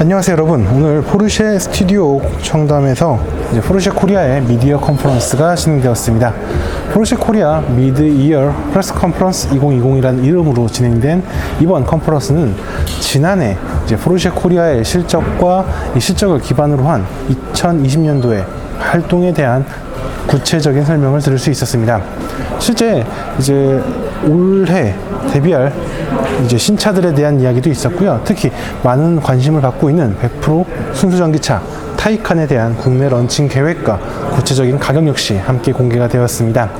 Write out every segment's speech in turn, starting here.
안녕하세요 여러분 오늘 포르쉐 스튜디오 청담에서 이제 포르쉐 코리아의 미디어 컨퍼런스가 진행되었습니다 포르쉐 코리아 미드 이어 프레스 컨퍼런스 2020이라는 이름으로 진행된 이번 컨퍼런스는 지난해 이제 포르쉐 코리아의 실적과 이 실적을 기반으로 한 2020년도의 활동에 대한 구체적인 설명을 들을 수 있었습니다. 실제 이제 올해 데뷔할 이제 신차들에 대한 이야기도 있었고요. 특히 많은 관심을 갖고 있는 100% 순수전기차 타이칸에 대한 국내 런칭 계획과 구체적인 가격 역시 함께 공개가 되었습니다.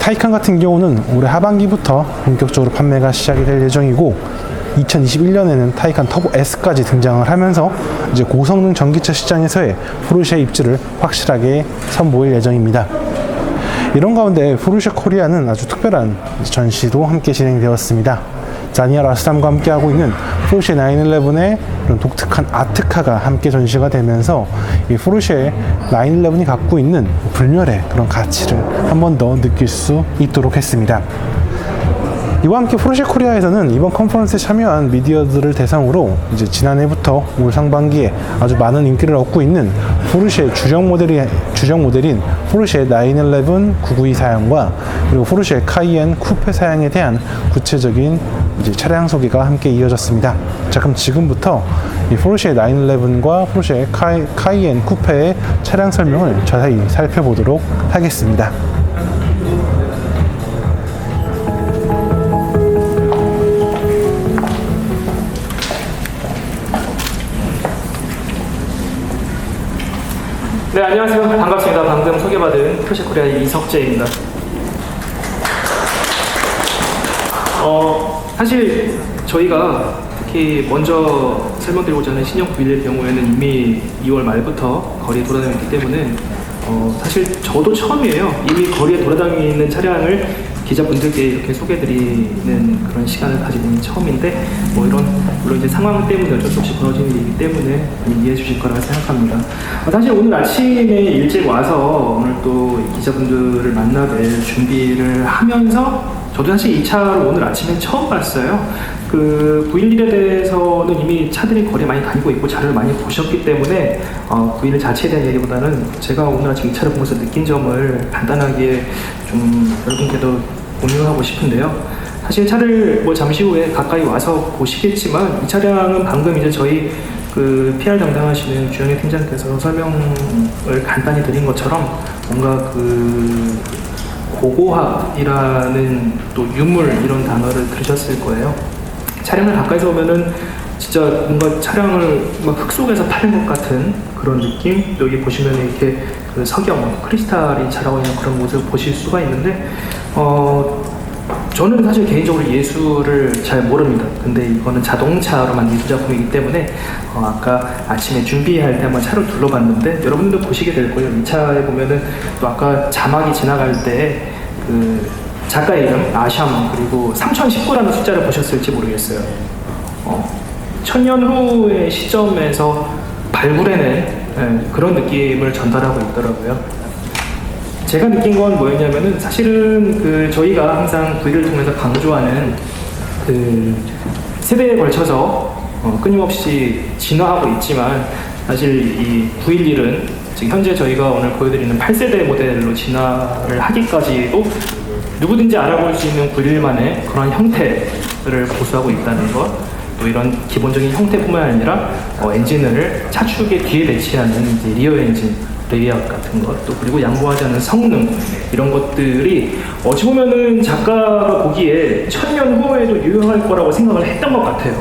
타이칸 같은 경우는 올해 하반기부터 본격적으로 판매가 시작이 될 예정이고 2021년에는 타이칸 터보 S까지 등장을 하면서 이제 고성능 전기차 시장에서의 포르쉐 입지를 확실하게 선보일 예정입니다. 이런 가운데 포르쉐 코리아는 아주 특별한 전시도 함께 진행되었습니다. 자니아 라스담과 함께하고 있는 포르쉐 911의 그런 독특한 아트카가 함께 전시가 되면서 이 포르쉐 911이 갖고 있는 불멸의 그런 가치를 한 번 더 느낄 수 있도록 했습니다. 이와 함께 포르쉐 코리아에서는 이번 컨퍼런스에 참여한 미디어들을 대상으로 이제 지난해부터 올 상반기에 아주 많은 인기를 얻고 있는 포르쉐 주력 모델이 주력 모델인 포르쉐 911 992 사양과 그리고 포르쉐 카이엔 쿠페 사양에 대한 구체적인 이제 차량 소개가 함께 이어졌습니다. 자 그럼 지금부터 이 포르쉐 911과 포르쉐 카이, 카이엔 쿠페의 차량 설명을 자세히 살펴보도록 하겠습니다. 네, 안녕하세요. 반갑습니다. 방금 소개받은 프로젝코리아의 이석재입니다. 어, 사실 저희가 특히 먼저 설명드리고자 하는 신형 911의 경우에는 이미 2월 말부터 거리에 돌아다녔기 때문에 어, 사실 저도 처음이에요. 이미 거리에 돌아다니는 차량을 기자분들께 이렇게 소개드리는 그런 시간을 가지고 있는 처음인데 뭐 이런 물론 이제 상황 때문에 어쩔 수 없이 벌어지는 일이기 때문에 이해해 주실 거라 생각합니다. 어, 사실 오늘 아침에 일찍 와서 오늘 또 기자분들을 만나뵐 준비를 하면서 저도 사실 이 차를 오늘 아침에 처음 봤어요. 그 911에 대해서는 이미 차들이 거리에 많이 다니고 있고 차를 많이 보셨기 때문에 어, 911 자체에 대한 얘기보다는 제가 오늘 아침 이 차를 보면서 느낀 점을 간단하게 좀 여러분께도 공유하고 싶은데요. 사실 차를 뭐 잠시 후에 가까이 와서 보시겠지만 이 차량은 방금 이제 저희 그 PR 담당하시는 주영애 팀장께서 설명을 간단히 드린 것처럼 뭔가 그 고고학이라는 또 유물 이런 단어를 들으셨을 거예요. 차량을 가까이서 보면은 진짜 뭔가 차량을 막 흙 속에서 타는 것 같은 그런 느낌. 여기 보시면 이렇게 그 석영, 크리스탈이 자라고 있는 그런 모습을 보실 수가 있는데, 어, 저는 사실 개인적으로 예술을 잘 모릅니다. 근데 이거는 자동차로 만든 예술 작품이기 때문에 어, 아까 아침에 준비할 때 한번 차를 둘러봤는데 여러분들도 보시게 될 거예요. 이 차에 보면은 또 아까 자막이 지나갈 때그 작가 이름 아샴 그리고 3019라는 숫자를 보셨을지 모르겠어요. 어, 천년 후의 시점에서 발굴해낸 예, 그런 느낌을 전달하고 있더라고요. 제가 느낀 건 뭐였냐면은 사실은 그 저희가 항상 V를 통해서 강조하는 그 세대에 걸쳐서 어, 끊임없이 진화하고 있지만 사실 이 911은 지금 현재 저희가 오늘 보여드리는 8세대 모델로 진화를 하기까지도 누구든지 알아볼 수 있는 911만의 그런 형태를 보수하고 있다는 것, 또 이런 기본적인 형태뿐만 아니라 어, 엔진을 차축의 뒤에 배치하는 리어 엔진 레이아웃 같은 것, 또 그리고 양보하지 않은 성능 이런 것들이 어찌 보면은 작가가 보기에 천년 후에도 유효할 거라고 생각을 했던 것 같아요.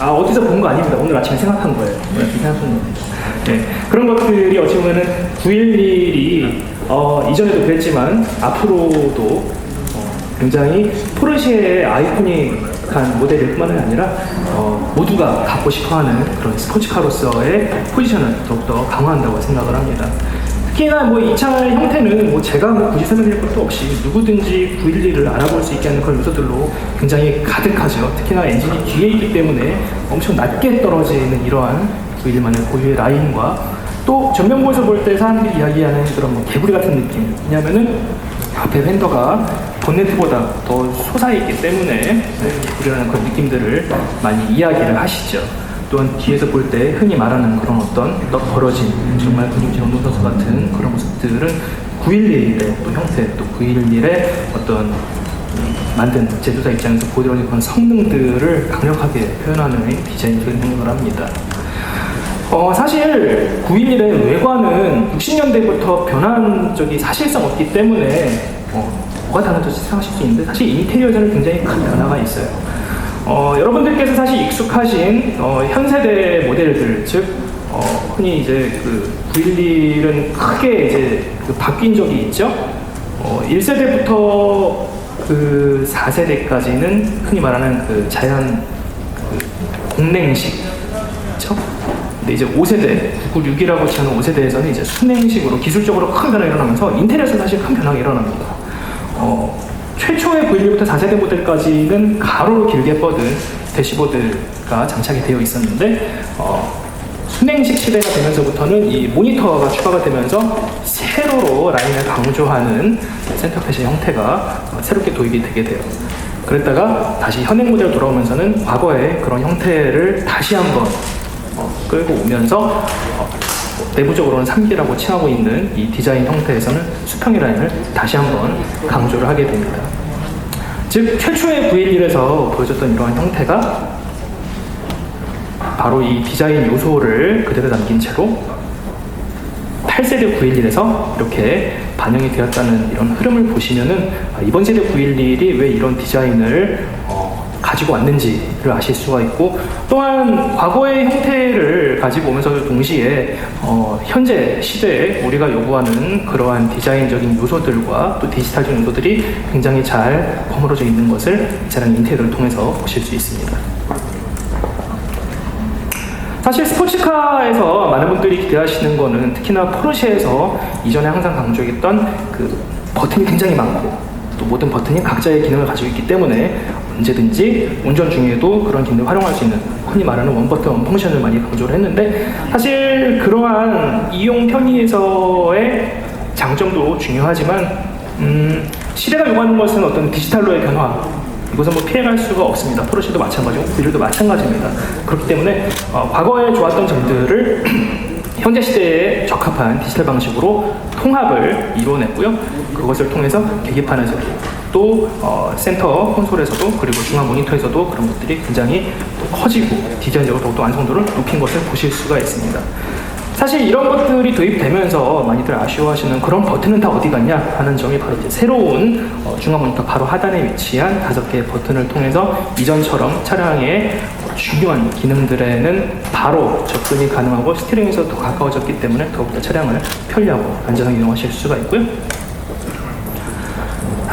아 어디서 본 거 아닙니다. 오늘 아침에 생각한 거예요. 아침에 생각한 겁니다. 네, 그런 것들이 어찌 보면은 911이 어, 이전에도 그랬지만 앞으로도 어, 굉장히 포르쉐의 아이코닉 한 모델일 뿐만 아니라 어, 모두가 갖고 싶어하는 그런 스포츠카로서의 포지션을 더욱더 강화한다고 생각을 합니다. 특히나 뭐 이 차의 형태는 뭐 제가 뭐 굳이 설명드릴 것도 없이 누구든지 911을 알아볼 수 있게 하는 그런 요소들로 굉장히 가득하죠. 특히나 엔진이 뒤에 있기 때문에 엄청 낮게 떨어지는 이러한 911만의 고유의 라인과 또 전면부에서 볼 때 사람들이 이야기하는 그런 뭐 개구리 같은 느낌. 왜냐면은 앞에 팬더가 본네트보다 더 솟아있기 때문에 개구리라는 그런 느낌들을 많이 이야기를 하시죠. 또 또한 뒤에서 볼 때 흔히 말하는 그런 어떤 떡 벌어진 정말 근육질 운동선수 같은 그런 모습들은 911의 또 형태 또 911의 어떤 음, 만든 제조사 입장에서 보여드리는 그런 성능들을 강력하게 표현하는 디자인적인 생각을 합니다. 어, 사실 911의 외관은 60년대부터 변한 적이 사실상 없기 때문에 어, 뭐가 다른지 생각하실 수 있는데 사실 인테리어에는 굉장히 큰 변화가 있어요. 어, 여러분들께서 사실 익숙하신 어, 현 세대 모델들 즉 어, 흔히 이제 그 911은 크게 이제 그 바뀐 적이 있죠. 어, 1세대부터 그 4세대까지는 흔히 말하는 그 자연 그 공랭식 그렇죠? 근데 이제 5세대, 996이라고 치는 5세대에서는 이제 순행식으로 기술적으로 큰 변화가 일어나면서 인테리어에서 사실 큰 변화가 일어납니다. 어, 최초의 911부터 4세대 모델까지는 가로로 길게 뻗은 대시보드가 장착이 되어 있었는데 어, 순행식 시대가 되면서부터는 이 모니터가 추가가 되면서 세로로 라인을 강조하는 센터페시 형태가 어, 새롭게 도입이 되게 돼요. 그랬다가 다시 현행 모델 돌아오면서는 과거의 그런 형태를 다시 한번 어, 끌고 오면서 어, 내부적으로는 3기라고 칭하고 있는 이 디자인 형태에서는 수평의 라인을 다시 한번 강조를 하게 됩니다. 즉 최초의 911에서 보여줬던 이러한 형태가 바로 이 디자인 요소를 그대로 남긴 채로 8세대 911에서 이렇게 반영이 되었다는 이런 흐름을 보시면은 아, 이번 세대 911이 왜 이런 디자인을 어, 가지고 왔는지를 아실 수가 있고 또한 과거의 형태를 가지고 오면서도 동시에 어, 현재 시대에 우리가 요구하는 그러한 디자인적인 요소들과 또 디지털적인 요소들이 굉장히 잘 버무려져 있는 것을 이 차량 인테리어를 통해서 보실 수 있습니다. 사실 스포츠카에서 많은 분들이 기대하시는 거는 특히나 포르쉐에서 이전에 항상 강조했던 그 버튼이 굉장히 많고 또 모든 버튼이 각자의 기능을 가지고 있기 때문에 언제든지 운전 중에도 그런 기능을 활용할 수 있는 흔히 말하는 원버튼 원 펑션을 많이 강조를 했는데 사실 그러한 이용 편의에서의 장점도 중요하지만 음, 시대가 요구하는 것은 어떤 디지털로의 변화 이것은 뭐 피해갈 수가 없습니다. 포르쉐도 마찬가지고 구일도 마찬가지입니다. 그렇기 때문에 어, 과거에 좋았던 점들을 현재 시대에 적합한 디지털 방식으로 통합을 이뤄냈고요. 그것을 통해서 계기판에서도 또 어, 센터 콘솔에서도 그리고 중앙 모니터에서도 그런 것들이 굉장히 또 커지고 디자인적으로 더욱더 완성도를 높인 것을 보실 수가 있습니다. 사실 이런 것들이 도입되면서 많이들 아쉬워하시는 그런 버튼은 다 어디 갔냐 하는 점이 바로 이제 새로운 어, 중앙 모니터 바로 하단에 위치한 다섯 개의 버튼을 통해서 이전처럼 차량의 중요한 기능들에는 바로 접근이 가능하고 스티링에서 더 가까워졌기 때문에 더욱더 차량을 편리하고 안전하게 이용하실 수가 있고요.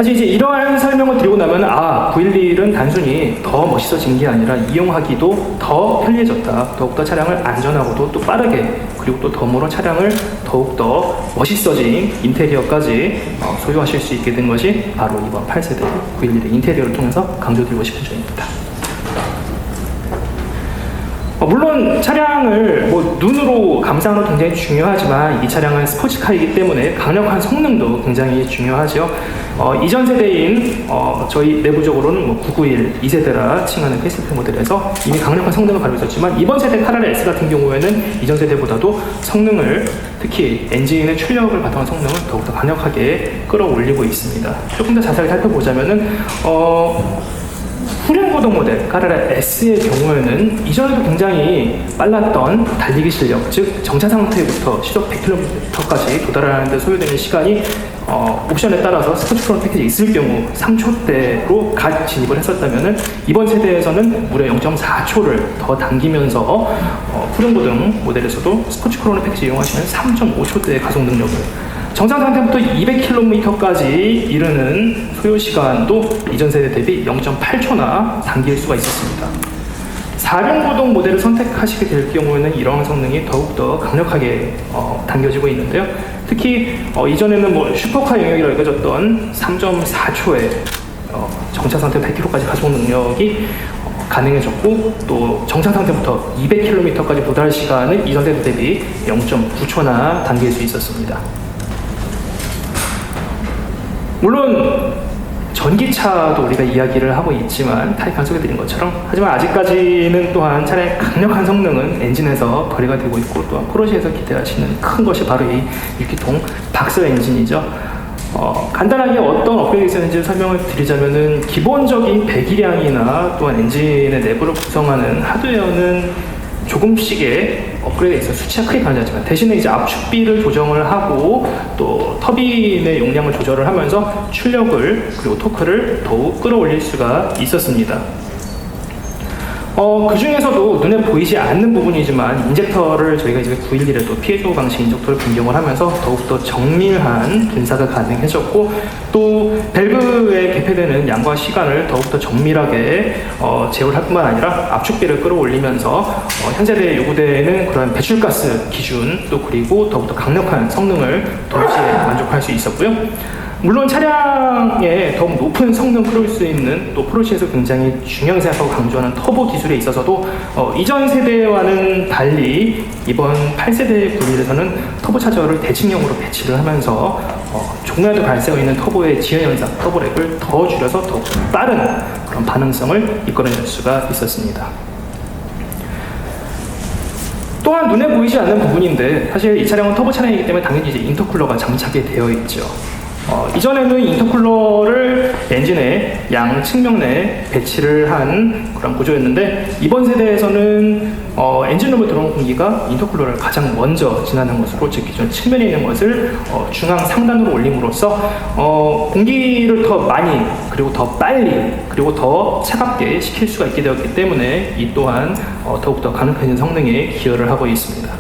사실 이제 이러한 설명을 드리고 나면 아 911은 단순히 더 멋있어진 게 아니라 이용하기도 더 편리해졌다. 더욱더 차량을 안전하고도 또 빠르게 그리고 또 덤으로 차량을 더욱더 멋있어진 인테리어까지 어, 소유하실 수 있게 된 것이 바로 이번 8세대 911의 인테리어를 통해서 강조드리고 싶은 점입니다. 어, 물론 차량을 뭐 눈으로 건 굉장히 중요하지만 이 차량은 스포츠카이기 때문에 강력한 성능도 굉장히 중요하죠. 어, 이전 세대인 어, 저희 내부적으로는 뭐 991 2세대라 칭하는 페이스리프트 모델에서 이미 강력한 성능을 가지고 있었지만 이번 세대 카라레 S 같은 경우에는 이전 세대보다도 성능을 특히 엔진의 출력을 바탕한 성능을 더욱더 강력하게 끌어올리고 있습니다. 조금 더 자세하게 살펴보자면은 어, 후륜구동 모델 카라라 S의 경우에는 이전에도 굉장히 빨랐던 달리기 실력, 즉 정차 상태부터 시속 100km까지 도달하는 데 소요되는 시간이 어, 옵션에 따라서 스포츠 프로 패키지 있을 경우 3초대로 갓 진입을 했었다면은 이번 세대에서는 무려 0.4초를 더 당기면서 어, 후륜구동 모델에서도 스포츠 크로노 패키지 이용하시면 3.5초대의 가속 능력을 정상 상태부터 200km까지 이르는 소요 시간도 이전 세대 대비 0.8초나 당길 수가 있었습니다. 4륜구동 모델을 선택하시게 될 경우에는 이러한 성능이 더욱더 강력하게 어, 당겨지고 있는데요. 특히 어, 이전에는 뭐 슈퍼카 영역이라고 여겨졌던 3.4초의 어, 정차 상태 100km까지 가속 능력이 어, 가능해졌고 또 정상 상태부터 200km까지 도달 시간은 이전 세대 대비 0.9초나 당길 수 있었습니다. 물론 전기차도 우리가 이야기를 하고 있지만 타이칸 소개드린 것처럼 하지만 아직까지는 또한 차량의 강력한 성능은 엔진에서 발휘가 되고 있고 또한 포르쉐에서 기대하시는 큰 것이 바로 이 6기통 박스 엔진이죠. 어, 간단하게 어떤 업그레이드가 있었는지 설명을 드리자면은 기본적인 배기량이나 또한 엔진의 내부를 구성하는 하드웨어는 조금씩의 업그레이드가 있어 수치가 크게 변하지만 대신에 이제 압축비를 조정을 하고 또 터빈의 용량을 조절을 하면서 출력을 그리고 토크를 더욱 끌어올릴 수가 있었습니다. 어, 그 중에서도 눈에 보이지 않는 부분이지만 인젝터를 저희가 이제 911에 또 피해조 방식 인젝터를 변경을 하면서 더욱더 정밀한 분사가 가능해졌고 또 밸브에 개폐되는 양과 시간을 더욱더 정밀하게 어, 제어를 할 뿐만 아니라 압축비를 끌어올리면서 어, 현재대에 요구되는 그런 배출가스 기준 또 그리고 더욱더 강력한 성능을 동시에 만족할 수 있었고요. 물론 차량에 더욱 높은 성능 끌어올 수 있는 또 포르쉐에서 굉장히 중요하게 생각하고 강조하는 터보 기술에 있어서도 어, 이전 세대와는 달리 이번 8세대 911에서는 터보 차저를 대칭형으로 배치를 하면서 어, 조금이라도 발생하고 있는 터보의 지연 현상, 터보렉을 더 줄여서 더욱 빠른 그런 반응성을 이끌어낼 수가 있었습니다. 또한 눈에 보이지 않는 부분인데 사실 이 차량은 터보 차량이기 때문에 당연히 이제 인터쿨러가 장착이 되어 있죠. 어, 이전에는 인터쿨러를 엔진의 양 측면 내에 배치를 한 그런 구조였는데 이번 세대에서는 어, 엔진룸으로 들어온 공기가 인터쿨러를 가장 먼저 지나는 것으로 즉 기존 측면에 있는 것을 어, 중앙 상단으로 올림으로써 어, 공기를 더 많이 그리고 더 빨리 그리고 더 차갑게 식힐 수가 있게 되었기 때문에 이 또한 어, 더욱더 강력해진 성능에 기여를 하고 있습니다.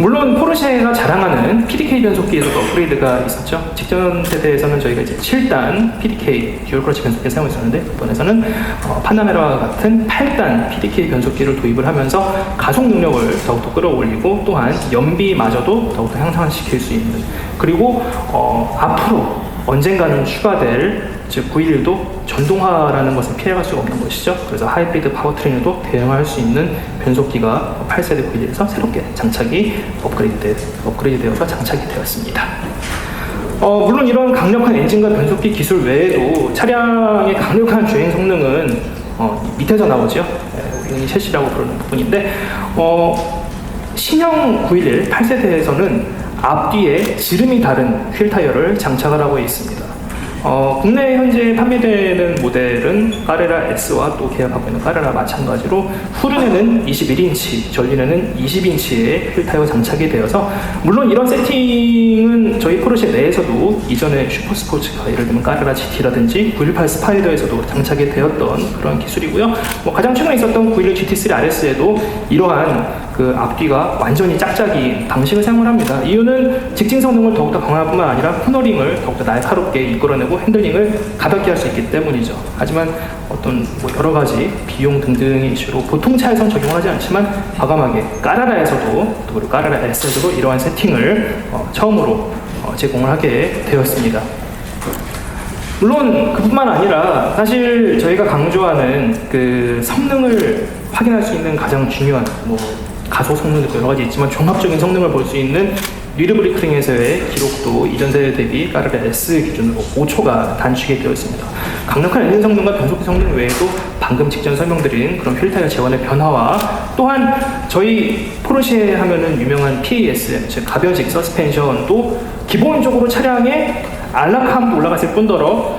물론 포르쉐가 자랑하는 PDK 변속기에서도 업그레이드가 있었죠. 직전 세대에서는 저희가 이제 7단 PDK 듀얼 크러치 변속기를 사용했었는데 이번에서는 어, 파나메라와 같은 8단 PDK 변속기를 도입을 하면서 가속 능력을 더욱더 끌어올리고 또한 연비마저도 더욱더 향상시킬 수 있는 그리고 어, 앞으로 언젠가는 추가될 즉 911도 전동화라는 것을 피해갈 수가 없는 것이죠. 그래서 하이브리드 파워트레인에도 대응할 수 있는 변속기가 8세대 911에서 새롭게 장착이 업그레이드, 업그레이드 되어서 장착이 되었습니다. 어, 물론 이런 강력한 엔진과 변속기 기술 외에도 차량의 강력한 주행 성능은 어, 밑에서 나오죠. 예, 우리 셰시라고 부르는 부분인데 어, 신형 911 8세대에서는 앞뒤에 지름이 다른 휠 타이어를 장착을 하고 있습니다. 어, 국내에 현재 판매되는 모델은 까레라 S와 또 계약하고 있는 까레라 마찬가지로 후륜에는 21인치, 전륜에는 20인치의 휠 타이어 장착이 되어서 물론 이런 세팅은 저희 포르쉐 내에서도 이전에 슈퍼스포츠카 예를 들면 까레라 GT라든지 918 스파이더에서도 장착이 되었던 그런 기술이고요. 뭐 가장 최근에 있었던 911 GT3 RS에도 이러한 그 앞뒤가 완전히 짝짝이 방식을 사용을 합니다. 이유는 직진 성능을 더욱더 강화할 뿐만 아니라 코너링을 더욱더 날카롭게 이끌어내고 핸들링을 가볍게 할 수 있기 때문이죠. 하지만 어떤 뭐 여러 가지 비용 등등의 이슈로 보통 차에선 적용을 하지 않지만 과감하게 까라라에서도 또 그리고 까라라 S에서도 이러한 세팅을 어, 처음으로 어, 제공을 하게 되었습니다. 물론 그뿐만 아니라 사실 저희가 강조하는 그 성능을 확인할 수 있는 가장 중요한 뭐 가속 성능도 여러 가지 있지만 종합적인 성능을 볼 수 있는 리드 브레이크링에서의 기록도 이전 세대 대비 까르르 S 기준으로 5초가 단축이 되어 있습니다. 강력한 엔진 성능과 변속기 성능 외에도 방금 직전 설명드린 그런 휠타이어 재원의 변화와 또한 저희 포르쉐 하면은 유명한 PAS 즉 가변식 서스펜션도 기본적으로 차량에 안락함도 올라갔을 뿐더러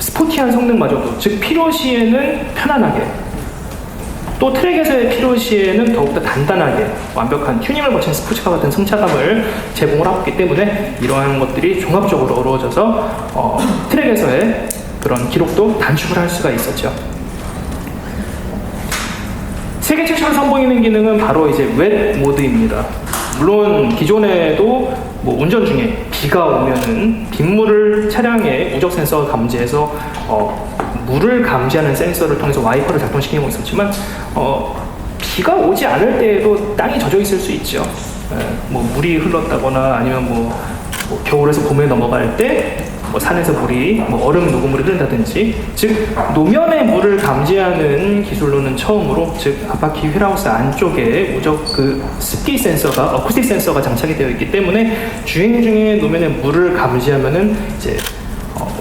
스포티한 성능마저도 즉 필요 시에는 편안하게 또 트랙에서의 필요 시에는 더욱더 단단하게 완벽한 튜닝을 거친 스포츠카 같은 승차감을 제공을 하고 있기 때문에 이러한 것들이 종합적으로 어우러져서 어, 트랙에서의 그런 기록도 단축을 할 수가 있었죠. 세계 최초로 선보이는 기능은 바로 이제 웹 모드입니다. 물론 기존에도 뭐 운전 중에 비가 오면은 빗물을 차량의 우적 센서가 감지해서 어, 물을 감지하는 센서를 통해서 와이퍼를 작동시키고 있었지만 어, 비가 오지 않을 때에도 땅이 젖어 있을 수 있죠. 예, 뭐 물이 흘렀다거나 아니면 뭐, 뭐 겨울에서 봄에 넘어갈 때 뭐 산에서 물이 뭐 얼음 녹음물이 흐른다든지 즉 노면의 물을 감지하는 기술로는 처음으로 즉 앞바퀴 휠하우스 안쪽에 우적 그 습기 센서가 어쿠스틱 센서가 장착이 되어 있기 때문에 주행 중에 노면의 물을 감지하면은 이제 어,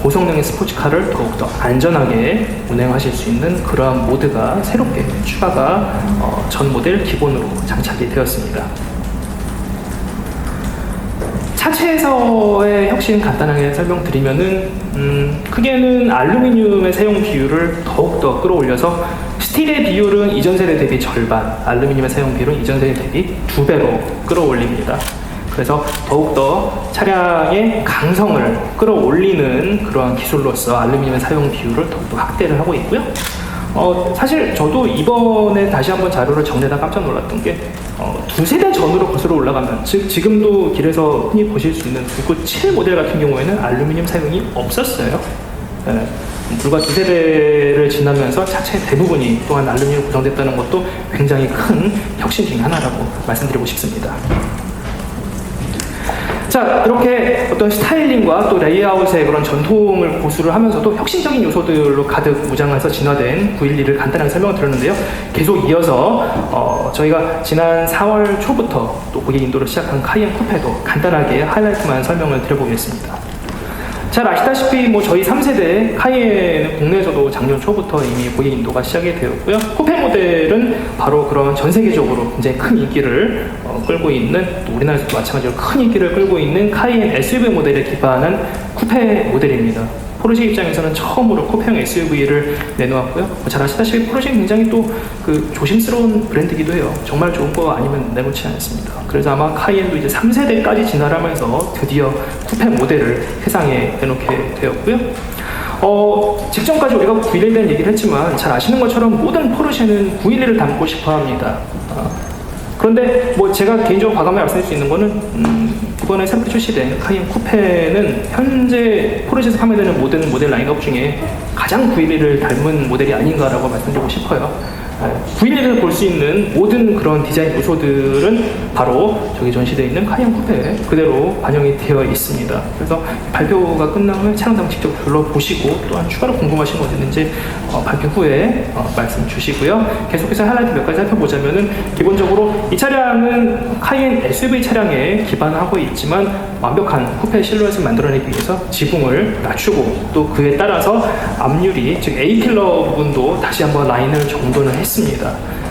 고성능의 스포츠카를 더욱더 안전하게 운행하실 수 있는 그러한 모드가 새롭게 추가가 어, 전 모델 기본으로 장착이 되었습니다. 차체에서의 혁신 간단하게 설명드리면은 음, 크게는 알루미늄의 사용 비율을 더욱더 끌어올려서 스틸의 비율은 이전 세대 대비 절반, 알루미늄의 사용 비율은 이전 세대 대비 두 배로 끌어올립니다. 그래서 더욱더 차량의 강성을 끌어올리는 그러한 기술로서 알루미늄의 사용 비율을 더욱더 확대를 하고 있고요. 어, 사실 저도 이번에 다시 한번 자료를 정리하다 깜짝 놀랐던 게 어, 두 세 대 전으로 거슬러 올라가면 즉 지금도 길에서 흔히 보실 수 있는 997 모델 같은 경우에는 알루미늄 사용이 없었어요. 예, 불과 두 세 대를 지나면서 차체 대부분이 또한 알루미늄 구성됐다는 것도 굉장히 큰 혁신 중에 하나라고 말씀드리고 싶습니다. 자, 이렇게 어떤 스타일링과 또 레이아웃의 그런 전통을 고수를 하면서도 혁신적인 요소들로 가득 무장해서 진화된 911을 간단하게 설명을 드렸는데요. 계속 이어서 어, 저희가 지난 4월 초부터 또 고객 인도를 시작한 카이엔 쿠페도 간단하게 하이라이트만 설명을 드려보겠습니다. 잘 아시다시피 뭐 저희 3세대 카이엔은 국내에서도 작년 초부터 이미 고객 인도가 시작이 되었고요. 쿠페 모델은 바로 그런 전 세계적으로 굉장히 큰 인기를 어, 끌고 있는 또 우리나라에서도 마찬가지로 큰 인기를 끌고 있는 카이엔 SUV 모델에 기반한 쿠페 모델입니다. 포르쉐 입장에서는 처음으로 쿠페형 SUV를 내놓았고요. 뭐잘 아시다시피 포르쉐는 굉장히 또 그 조심스러운 브랜드기도 해요. 정말 좋은 거 아니면 내놓지 않습니다. 그래서 아마 카이엔도 이제 3세대까지 진화를 하면서 드디어 쿠페 모델을 세상에 내놓게 되었고요. 어, 직전까지 우리가 911에 대한 얘기를 했지만 잘 아시는 것처럼 모든 포르쉐는 911을 담고 싶어 합니다. 어, 그런데 뭐 제가 개인적으로 과감하게 말씀드릴 수 있는 거는 음, 이번에 새롭게 출시된 카이엔 쿠페는 현재 포르쉐에서 판매되는 모든 모델 라인업 중에 가장 911을 닮은 모델이 아닌가라고 말씀드리고 싶어요. 911을 볼 수 있는 모든 그런 디자인 요소들은 바로 저기 전시되어 있는 카이엔 쿠페에 그대로 반영이 되어 있습니다. 그래서 발표가 끝나면 차량장 직접 둘러보시고 또한 추가로 궁금하신 거 있는지 어, 발표 후에 어, 말씀 주시고요. 계속해서 하이라이트 몇 가지 살펴보자면은 기본적으로 이 차량은 카이엔 SUV 차량에 기반하고 있지만 완벽한 쿠페 실루엣을 만들어내기 위해서 지붕을 낮추고 또 그에 따라서 앞유리 즉 A 필러 부분도 다시 한번 라인을 정돈을 했습니다.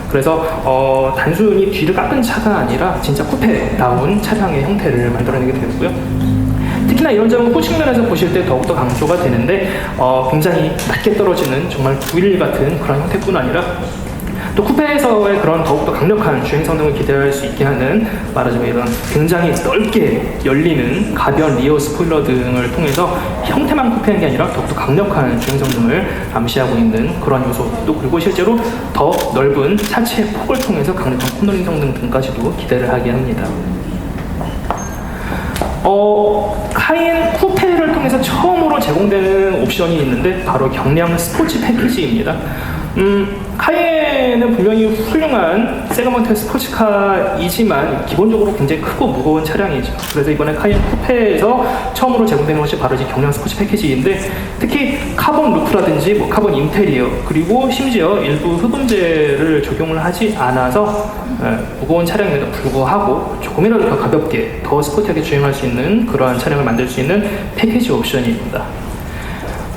그래서 어, 단순히 뒤를 깎은 차가 아니라 진짜 쿠페다운 차량의 형태를 만들어내게 되었고요. 특히나 이런 점은 후측 면에서 보실 때 더욱더 강조가 되는데 어, 굉장히 낮게 떨어지는 정말 911 같은 그런 형태뿐 아니라 또 쿠페에서의 그런 더욱더 강력한 주행 성능을 기대할 수 있게 하는 말하자면 이런 굉장히 넓게 열리는 가변 리어 스포일러 등을 통해서 형태만 쿠페한 게 아니라 더욱더 강력한 주행 성능을 암시하고 있는 그런 요소 또 그리고 실제로 더 넓은 차체 폭을 통해서 강력한 코너링 성능 등까지도 기대를 하게 합니다. 어, 카이엔 쿠페를 통해서 처음으로 제공되는 옵션이 있는데 바로 경량 스포츠 패키지입니다. 음, 카이엔은 분명히 훌륭한 세그먼트 스포츠카이지만 기본적으로 굉장히 크고 무거운 차량이죠. 그래서 이번에 카이엔 쿠페에서 처음으로 제공되는 것이 바로 이 경량 스포츠 패키지인데 특히 카본 루프라든지 뭐 카본 인테리어 그리고 심지어 일부 흡음재를 적용을 하지 않아서 예, 무거운 차량임에도 불구하고 조금이라도 더 가볍게 더 스포티하게 주행할 수 있는 그러한 차량을 만들 수 있는 패키지 옵션입니다.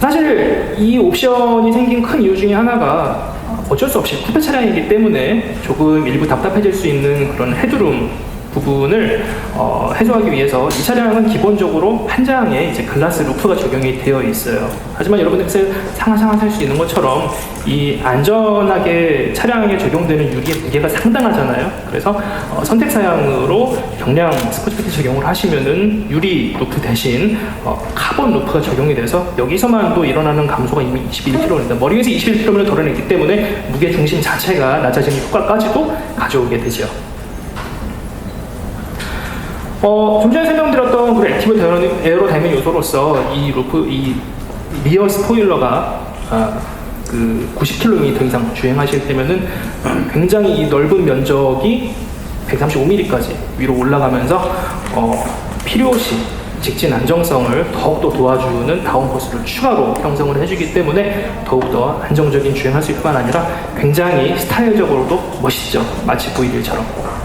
사실 이 옵션이 생긴 큰 이유 중에 하나가 어쩔 수 없이 쿠페 차량이기 때문에 조금 일부 답답해질 수 있는 그런 헤드룸 부분을 어, 해소하기 위해서 이 차량은 기본적으로 한 장에 이제 글라스 루프가 적용이 되어 있어요. 하지만 여러분들께서 상하상하 살수 있는 것처럼 이 안전하게 차량에 적용되는 유리의 무게가 상당하잖아요. 그래서 어, 선택 사양으로 경량 스포츠 패키지 적용을 하시면은 유리 루프 대신 어, 카본 루프가 적용이 돼서 여기서만도 일어나는 감소가 이미 21kg입니다. 머리 위에서 21kg를 덜어냈기 때문에 무게 중심 자체가 낮아지는 효과까지도 가져오게 되죠. 어, 좀 전에 설명드렸던 그 액티브 에어로- 에어로다이내믹 요소로서 이 루프, 이 리어 스포일러가 아, 그 90km 이상 주행하실 때면은 어, 굉장히 이 넓은 면적이 135mm까지 위로 올라가면서 어, 필요시 직진 안정성을 더욱더 도와주는 다운 포스를 추가로 형성을 해주기 때문에 더욱더 안정적인 주행할 수 있을 뿐 아니라 굉장히 스타일적으로도 멋있죠. 마치 V1처럼.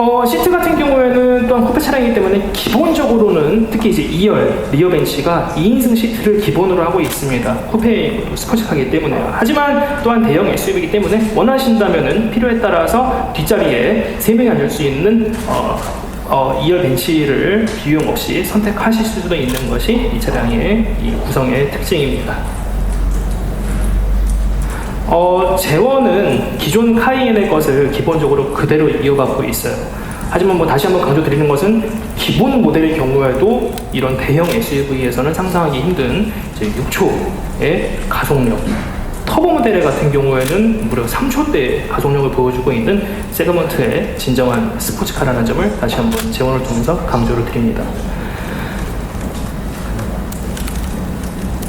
어, 시트 같은 경우에는 또한 쿠페 차량이기 때문에 기본적으로는 특히 이제 2열 리어 벤치가 2인승 시트를 기본으로 하고 있습니다. 쿠페 스포츠카기 때문에요. 하지만 또한 대형 SUV이기 때문에 원하신다면은 필요에 따라서 뒷자리에 3명이 앉을 수 있는 어, 어, 2열 벤치를 비용 없이 선택하실 수도 있는 것이 이 차량의 이 구성의 특징입니다. 어, 재원은 기존 카이엔의 것을 기본적으로 그대로 이어받고 있어요. 하지만 뭐 다시 한번 강조드리는 것은 기본 모델의 경우에도 이런 대형 SUV에서는 상상하기 힘든 이제 6초의 가속력. 터보 모델 같은 경우에는 무려 3초대 가속력을 보여주고 있는 세그먼트의 진정한 스포츠카라는 점을 다시 한번 재원을 통해서 강조를 드립니다.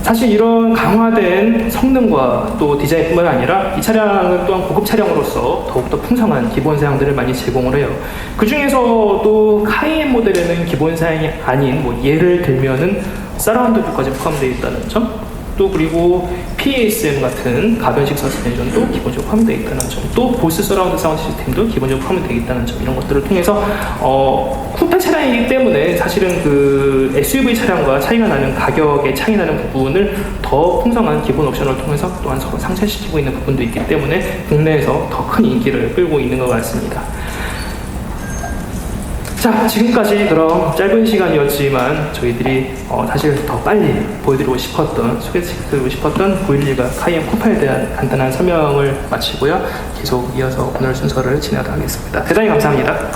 사실 이런 강화된 성능과 또 디자인뿐만 아니라 이 차량은 또한 고급 차량으로서 더욱더 풍성한 기본 사양들을 많이 제공을 해요. 그 중에서도 카이엔 모델에는 기본 사양이 아닌 뭐 예를 들면은 서라운드 뷰까지 포함되어 있다는 점, 또 그리고 PASM 같은 가변식 서스펜션도 기본적으로 포함되어 있다는 점, 또 보스 서라운드 사운드 시스템도 기본적으로 포함되어 있다는 점 이런 것들을 통해서 어, 쿠페 차량이기 때문에 사실은 그 SUV 차량과 차이가 나는 가격의 차이 나는 부분을 더 풍성한 기본 옵션을 통해서 또한 서로 상쇄시키고 있는 부분도 있기 때문에 국내에서 더 큰 인기를 끌고 있는 것 같습니다. 자, 지금까지 그럼 짧은 시간이었지만 저희들이 어, 사실 더 빨리 보여드리고 싶었던, 소개시켜드리고 싶었던 911과 카이엔 쿠파에 대한 간단한 설명을 마치고요. 계속 이어서 오늘 순서를 진행하도록 하겠습니다. 대단히 감사합니다.